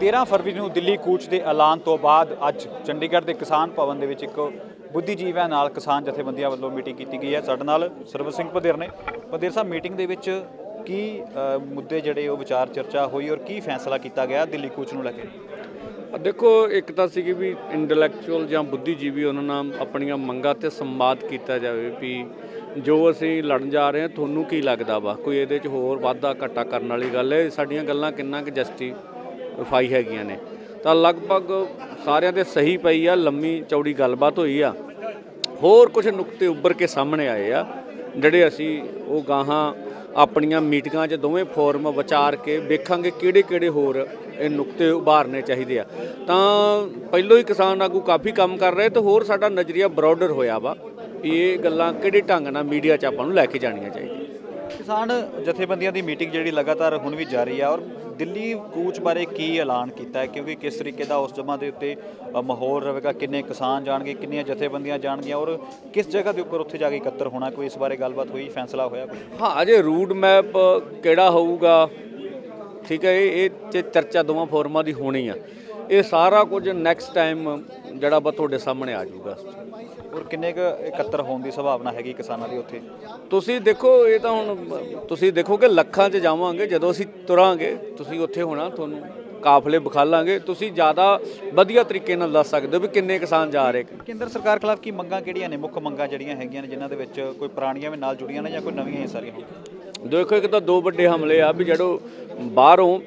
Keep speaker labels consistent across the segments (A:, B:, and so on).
A: 13 ਫਰਵਰੀ ਨੂੰ ਦਿੱਲੀ ਕੂਚ ਦੇ ਐਲਾਨ ਤੋਂ ਬਾਅਦ ਅੱਜ ਚੰਡੀਗੜ੍ਹ ਦੇ ਕਿਸਾਨ ਭਵਨ ਦੇ ਵਿੱਚ ਇੱਕ ਬੁੱਧੀਜੀਵਾਂ ਨਾਲ ਕਿਸਾਨ ਜਥੇਬੰਦੀਆਂ ਵੱਲੋਂ ਮੀਟਿੰਗ ਕੀਤੀ ਗਈ ਹੈ। ਸਾਡੇ ਨਾਲ ਸਰਵ ਸਿੰਘ ਪਧੇਰ ਨੇ। ਪਧੇਰ ਸਾਹਿਬ, ਮੀਟਿੰਗ ਦੇ ਵਿੱਚ ਕੀ ਮੁੱਦੇ ਜਿਹੜੇ ਉਹ ਵਿਚਾਰ ਚਰਚਾ ਹੋਈ ਔਰ ਕੀ ਫੈਸਲਾ ਕੀਤਾ ਗਿਆ ਦਿੱਲੀ ਕੂਚ ਨੂੰ ਲੈ ਕੇ?
B: ਦੇਖੋ, ਇੱਕ ਤਾਂ ਸੀ ਕਿ ਵੀ ਇੰਟੈਲੈਕਚੁਅਲ ਜਾਂ ਬੁੱਧੀਜੀਵੀ, ਉਹਨਾਂ ਨਾਲ ਆਪਣੀਆਂ ਮੰਗਾਂ ਤੇ ਸੰਵਾਦ ਕੀਤਾ ਜਾਵੇ ਵੀ ਜੋ ਅਸੀਂ ਲੜਨ ਜਾ ਰਹੇ ਹਾਂ, ਤੁਹਾਨੂੰ ਕੀ ਲੱਗਦਾ ਵਾ? ਕੋਈ ਇਹਦੇ 'ਚ ਹੋਰ ਵਾਧਾ ਘਾਟਾ ਕਰਨ ਵਾਲੀ ਗੱਲ ਹੈ? ਸਾਡੀਆਂ ਗੱਲਾਂ ਕਿੰਨਾ ਕੁ ਜਸਟੀਫਾਈ ਹੈਗੀਆਂ ਨੇ? ਤਾਂ ਲਗਭਗ ਸਾਰਿਆਂ ਦੇ ਸਹੀ ਪਈ ਆ, ਲੰਮੀ ਚੌੜੀ ਗੱਲਬਾਤ ਹੋਈ ਆ। ਹੋਰ ਕੁਝ ਨੁਕਤੇ ਉੱਭਰ ਕੇ ਸਾਹਮਣੇ ਆਏ ਆ, ਜਿਹੜੇ ਅਸੀਂ ਉਹ ਗਾਹਾਂ ਆਪਣੀਆਂ ਮੀਟਿੰਗਾਂ 'ਚ ਦੋਵੇਂ ਫੋਰਮ ਵਿਚਾਰ ਕੇ ਵੇਖਾਂਗੇ ਕਿਹੜੇ ਕਿਹੜੇ ਹੋਰ ਇਹ ਨੁਕਤੇ ਉਭਾਰਨੇ ਚਾਹੀਦੇ ਆ। ਤਾਂ ਪਹਿਲੋਂ ਹੀ ਕਿਸਾਨ ਆਗੂ ਕਾਫੀ ਕੰਮ ਕਰ ਰਹੇ ਤੇ ਹੋਰ ਸਾਡਾ ਨਜ਼ਰੀਆ ਬਰੋਡਰ ਹੋਇਆ ਵਾ ਵੀ ਇਹ ਗੱਲਾਂ ਕਿਹੜੇ ਢੰਗ ਨਾਲ ਮੀਡੀਆ 'ਚ ਆਪਾਂ ਨੂੰ ਲੈ ਕੇ ਜਾਣੀਆਂ ਚਾਹੀਦੀਆਂ।
A: ਕਿਸਾਨ ਜਥੇਬੰਦੀਆਂ ਦੀ ਮੀਟਿੰਗ ਜਿਹੜੀ ਲਗਾਤਾਰ ਹੁਣ ਵੀ ਜਾਰੀ ਆ ਔਰ ਦਿੱਲੀ ਕੂਚ ਬਾਰੇ ਕੀ ਐਲਾਨ ਕੀਤਾ ਹੈ? ਕਿਉਂਕਿ ਕਿਸ ਤਰੀਕੇ ਦਾ ਉਸ ਜਮਾ ਦੇ ਉੱਤੇ ਮਾਹੌਲ ਰਹੇਗਾ? ਕਿੰਨੇ ਕਿਸਾਨ ਜਾਣਗੇ? ਕਿੰਨੀਆਂ ਜਥੇਬੰਦੀਆਂ ਜਾਣਗੀਆਂ? ਔਰ ਕਿਸ ਜਗ੍ਹਾ ਦੇ ਉੱਪਰ ਉੱਥੇ ਜਾ ਕੇ ਇਕੱਤਰ ਹੋਣਾ? ਕੋਈ ਇਸ ਬਾਰੇ ਗੱਲਬਾਤ ਹੋਈ? ਫੈਸਲਾ ਹੋਇਆ ਕੋਈ?
B: ਹਾਂ, ਅਜੇ ਰੂਟ ਮੈਪ ਕਿਹੜਾ ਹੋਊਗਾ? ਠੀਕ ਹੈ, ਇਹ ਇਹ 'ਚ ਚਰਚਾ ਦੋਵਾਂ ਫੋਰਮਾਂ ਦੀ ਹੋਣੀ ਆ। ਇਹ ਸਾਰਾ ਕੁਝ ਨੈਕਸਟ ਟਾਈਮ ਜਿਹੜਾ ਵਾ ਤੁਹਾਡੇ ਸਾਹਮਣੇ ਆ ਜਾਊਗਾ।
A: ਔਰ ਕਿੰਨੇ ਕੁ ਇਕੱਤਰ ਹੋਣ ਦੀ ਸੰਭਾਵਨਾ ਹੈਗੀ ਕਿਸਾਨਾਂ ਦੀ ਉੱਥੇ?
B: ਤੁਸੀਂ ਦੇਖੋ ਇਹ ਤਾਂ ਹੁਣ ਤੁਸੀਂ ਦੇਖੋਗੇ ਲੱਖਾਂ 'ਚ ਜਾਵਾਂਗੇ ਜਦੋਂ ਅਸੀਂ ਤੁਰਾਂਗੇ ਤੁਸੀਂ ਉੱਥੇ ਹੋਣਾ ਤੁਹਾਨੂੰ ਕਾਫਲੇ ਵਿਖਾਲਾਂਗੇ। ਤੁਸੀਂ ਜ਼ਿਆਦਾ ਵਧੀਆ ਤਰੀਕੇ ਨਾਲ ਦੱਸ ਸਕਦੇ ਹੋ ਵੀ ਕਿੰਨੇ ਕਿਸਾਨ ਜਾ ਰਹੇ
A: ਕੇਂਦਰ ਸਰਕਾਰ ਖਿਲਾਫ ਕੀ ਮੰਗਾਂ ਕਿਹੜੀਆਂ ਨੇ ਮੁੱਖ ਮੰਗਾਂ ਜਿਹੜੀਆਂ ਹੈਗੀਆਂ ਨੇ ਜਿਨ੍ਹਾਂ ਦੇ ਵਿੱਚ ਕੋਈ ਪੁਰਾਣੀਆਂ ਵੀ ਨਾਲ ਜੁੜੀਆਂ ਨੇ ਜਾਂ ਕੋਈ ਨਵੀਆਂ ਹੀ ਸਾਰੀਆਂ?
B: ਦੇਖੋ ਇੱਕ ਤਾਂ ਦੋ ਵੱਡੇ ਹਮਲੇ ਆ ਵੀ ਜਿਹੜੋ ਬਾਹਰੋਂ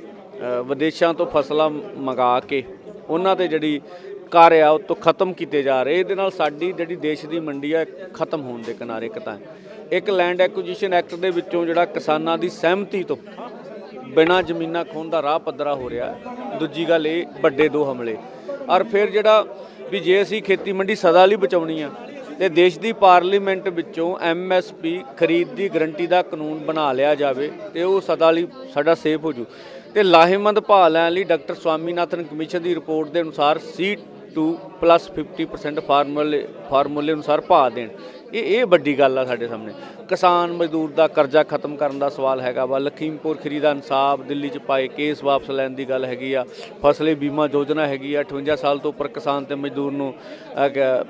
B: ਵਿਦੇਸ਼ਾਂ ਤੋਂ ਫਸਲਾਂ ਮੰਗਾ ਕੇ ਉਹਨਾਂ ਤੇ ਜਿਹੜੀ ਕਰ ਰਿਹਾ, ਉਹ ਤੋਂ ਖਤਮ ਕੀਤੇ ਜਾ ਰਹੇ। ਇਹਦੇ ਨਾਲ ਸਾਡੀ ਜਿਹੜੀ ਦੇਸ਼ ਦੀ ਮੰਡੀ ਆ ਖਤਮ ਹੋਣ ਦੇ ਕਿਨਾਰੇ ਇੱਕ ਤਾਂ ਇੱਕ ਲੈਂਡ ਐਕੁਜੀਸ਼ਨ ਐਕਟ ਦੇ ਵਿੱਚੋਂ ਜਿਹੜਾ ਕਿਸਾਨਾਂ ਦੀ ਸਹਿਮਤੀ ਤੋਂ ਬਿਨਾਂ ਜ਼ਮੀਨਾਂ ਖੋਣ ਦਾ ਰਾਹ ਪੱਧਰਾ ਹੋ ਰਿਹਾ ਦੂਜੀ ਗੱਲ ਇਹ, ਵੱਡੇ ਦੋ ਹਮਲੇ। ਔਰ ਫਿਰ ਜਿਹੜਾ ਵੀ ਜੇ ਅਸੀਂ ਖੇਤੀ ਮੰਡੀ ਸਦਾ ਲਈ ਬਚਾਉਣੀ ਆ, ਤੇ ਦੇਸ਼ ਦੀ ਪਾਰਲੀਮੈਂਟ ਵਿੱਚੋਂ ਐਮਐਸਪੀ ਖਰੀਦ ਦੀ ਗਰੰਟੀ ਦਾ ਕਾਨੂੰਨ ਬਣਾ ਲਿਆ ਜਾਵੇ, ਤੇ ਉਹ ਸਦਾ ਲਈ ਸਾਡਾ ਸੇਫ ਹੋ ਜੂ। ਤੇ ਲਾਹੇਮੰਦ ਭਾਅ ਲੈਣ ਲਈ ਡਾਕਟਰ ਸਵਾਮੀਨਾਥਨ ਕਮਿਸ਼ਨ ਦੀ ਰਿਪੋਰਟ ਦੇ ਅਨੁਸਾਰ ਸੀਟ 2 50% ਫਾਰਮੂਲੇ ਫਾਰਮੂਲੇ ਅਨੁਸਾਰ ਪਾ ਦੇਣ। ਇਹ ਇਹ ਵੱਡੀ ਗੱਲ ਆ ਸਾਡੇ ਸਾਹਮਣੇ। ਕਿਸਾਨ ਮਜ਼ਦੂਰ ਦਾ ਕਰਜ਼ਾ ਖਤਮ ਕਰਨ ਦਾ ਸਵਾਲ ਹੈਗਾ ਵਾ। ਲਖੀਮਪੁਰ ਖਰੀ ਦਾ ਇਨਸਾਫ, ਦਿੱਲੀ 'ਚ ਪਾਏ ਕੇਸ ਵਾਪਸ ਲੈਣ ਦੀ ਗੱਲ ਹੈਗੀ ਆ। ਫਸਲੀ ਬੀਮਾ ਯੋਜਨਾ ਹੈਗੀ ਆ। 58 ਸਾਲ ਤੋਂ ਉੱਪਰ ਕਿਸਾਨ ਤੇ ਮਜ਼ਦੂਰ ਨੂੰ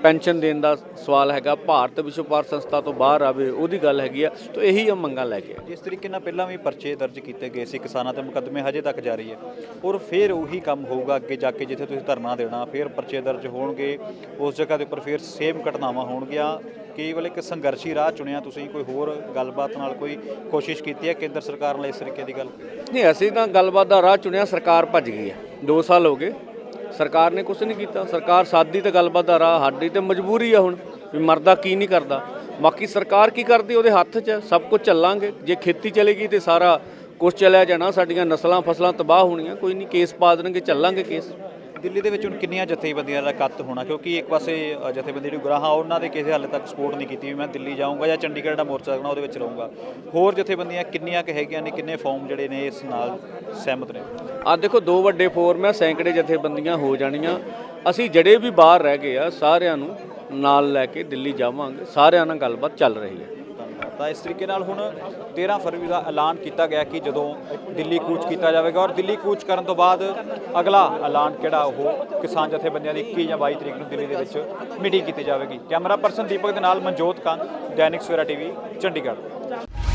B: ਪੈਨਸ਼ਨ ਦੇਣ ਦਾ ਸਵਾਲ ਹੈਗਾ। ਭਾਰਤ ਵਿਸ਼ਵ ਵਪਾਰ ਸੰਸਥਾ ਤੋਂ ਬਾਹਰ ਆਵੇ, ਉਹਦੀ ਗੱਲ ਹੈਗੀ ਆ। ਤਾਂ ਇਹੀ ਆ ਮੰਗਾਂ ਲੈ ਕੇ।
A: ਜਿਸ ਤਰੀਕੇ ਨਾਲ ਪਹਿਲਾਂ ਵੀ ਪਰਚੇ ਦਰਜ ਕੀਤੇ ਗਏ ਸੀ ਕਿਸਾਨਾਂ ਤੇ, ਮੁਕੱਦਮੇ ਹਜੇ ਤੱਕ ਜਾਰੀ ਹੈ ਔਰ ਫਿਰ ਉਹੀ ਕੰਮ ਹੋਊਗਾ ਅੱਗੇ ਜਾ ਕੇ ਜਿੱਥੇ ਤੁਸੀਂ ਧਰਨਾ ਦੇਣਾ, ਫਿਰ ਪਰਚੇ ਦਰਜ ਹੋਣਗੇ। ਉਸ ਜਗ੍ਹਾ ਦੇ ਉੱਪਰ ਫਿਰ ਸੇਮ ਘਟਨਾਵਾਂ ਹੋਣਗੀਆਂ। ਕੇਵਲ ਇੱਕ ਸੰਘਰਸ਼ੀ ਰਾਹ ਚੁਣਿਆ ਤੁਸੀਂ, ਕੋਈ ਹੋਰ ਗੱਲਬਾਤ ਨਾਲ ਕੋਈ ਕੋਸ਼ਿਸ਼ ਕੀਤੀ ਹੈ ਕੇਂਦਰ ਸਰਕਾਰ ਨਾਲ ਇਸ ਤਰੀਕੇ ਦੀ ਗੱਲ?
B: ਨਹੀਂ ਅਸੀਂ ਤਾਂ ਗੱਲਬਾਤ ਦਾ ਰਾਹ ਚੁਣਿਆ ਸਰਕਾਰ ਭੱਜ ਗਈ ਹੈ। 2 ਸਾਲ ਹੋ ਗਏ। ਸਰਕਾਰ ਨੇ ਕੁਝ ਨਹੀਂ ਕੀਤਾ। ਸਰਕਾਰ ਸਾਦੀ ਤੇ ਗੱਲਬਾਤ ਦਾ ਰਾਹ ਸਾਡੀ ਤੇ ਮਜਬੂਰੀ ਆ ਹੁਣ ਵੀ ਮਰਦਾ ਕੀ ਨਹੀਂ ਕਰਦਾ। ਬਾਕੀ ਸਰਕਾਰ ਕੀ ਕਰਦੀ ਉਹਦੇ ਹੱਥ 'ਚ ਹੈ, ਸਭ ਕੁਝ ਚੱਲਾਂਗੇ। ਜੇ ਖੇਤੀ ਚਲੇਗੀ ਤੇ ਸਾਰਾ ਕੁਝ ਚਲਿਆ ਜਾਣਾ ਸਾਡੀਆਂ ਨਸਲਾਂ ਫਸਲਾਂ ਤਬਾਹ ਹੋਣੀਆਂ। ਕੋਈ ਨਹੀਂ ਕੇਸ ਪਾ ਦੇਣਗੇ ਚੱਲਾਂਗੇ ਕੇਸ।
A: ਦਿੱਲੀ ਦੇ ਵਿੱਚ ਹੁਣ ਕਿੰਨੀਆਂ ਜਥੇਬੰਦੀਆਂ ਦਾ ਕੱਤ ਹੋਣਾ? ਕਿਉਂਕਿ ਇੱਕ ਪਾਸੇ ਜਥੇਬੰਦੀ ਜਿਹੜੀ ਗੁਰਾਹਾਂ ਉਹਨਾਂ ਦੇ ਕਿਸੇ ਹਾਲੇ ਤੱਕ ਸਪੋਰਟ ਨਹੀਂ ਕੀਤੀ ਵੀ ਮੈਂ ਦਿੱਲੀ ਜਾਊਂਗਾ ਜਾਂ ਚੰਡੀਗੜ੍ਹ ਦਾ ਮੋਰਚਾ ਲੱਗਣਾ, ਉਹਦੇ ਵਿੱਚ ਰਹੂੰਗਾ। ਹੋਰ ਜਥੇਬੰਦੀਆਂ ਕਿੰਨੀਆਂ ਕੁ ਹੈਗੀਆਂ ਨੇ, ਕਿੰਨੇ ਫਾਰਮ ਜਿਹੜੇ ਨੇ ਇਸ ਨਾਲ ਸਹਿਮਤ ਨੇ?
B: ਆ ਦੇਖੋ, ਦੋ ਵੱਡੇ ਫੋਰਮ ਆ, ਸੈਂਕੜੇ ਜਥੇਬੰਦੀਆਂ ਹੋ ਜਾਣੀਆਂ। ਅਸੀਂ ਜਿਹੜੇ ਵੀ ਬਾਹਰ ਰਹਿ ਗਏ ਆ, ਸਾਰਿਆਂ ਨੂੰ ਨਾਲ ਲੈ ਕੇ ਦਿੱਲੀ ਜਾਵਾਂਗੇ। ਸਾਰਿਆਂ ਨਾਲ ਗੱਲਬਾਤ ਚੱਲ ਰਹੀ ਹੈ।
A: ਤਾਂ ਇਸ ਤਰੀਕੇ ਨਾਲ ਹੁਣ 13 ਫਰਵਰੀ ਦਾ ਐਲਾਨ ਕੀਤਾ ਗਿਆ ਕਿ ਜਦੋਂ ਦਿੱਲੀ ਕੂਚ ਕੀਤਾ ਜਾਵੇਗਾ ਔਰ ਦਿੱਲੀ ਕੂਚ ਕਰਨ ਤੋਂ ਬਾਅਦ ਅਗਲਾ ਐਲਾਨ ਕਿਹੜਾ ਉਹ ਕਿਸਾਨ ਜਥੇਬੰਦੀਆਂ ਦੀ 21 ਜਾਂ 22 ਤਰੀਕ ਨੂੰ ਦਿੱਲੀ ਦੇ ਵਿੱਚ ਮੀਟਿੰਗ ਕੀਤੀ ਜਾਵੇਗੀ। ਕੈਮਰਾ ਪਰਸਨ ਦੀਪਕ ਦੇ ਨਾਲ ਮਨਜੋਤ ਕੰਗ ਦੈਨਿਕ ਸਵੇਰਾ ਟੀਵੀ, ਚੰਡੀਗੜ੍ਹ।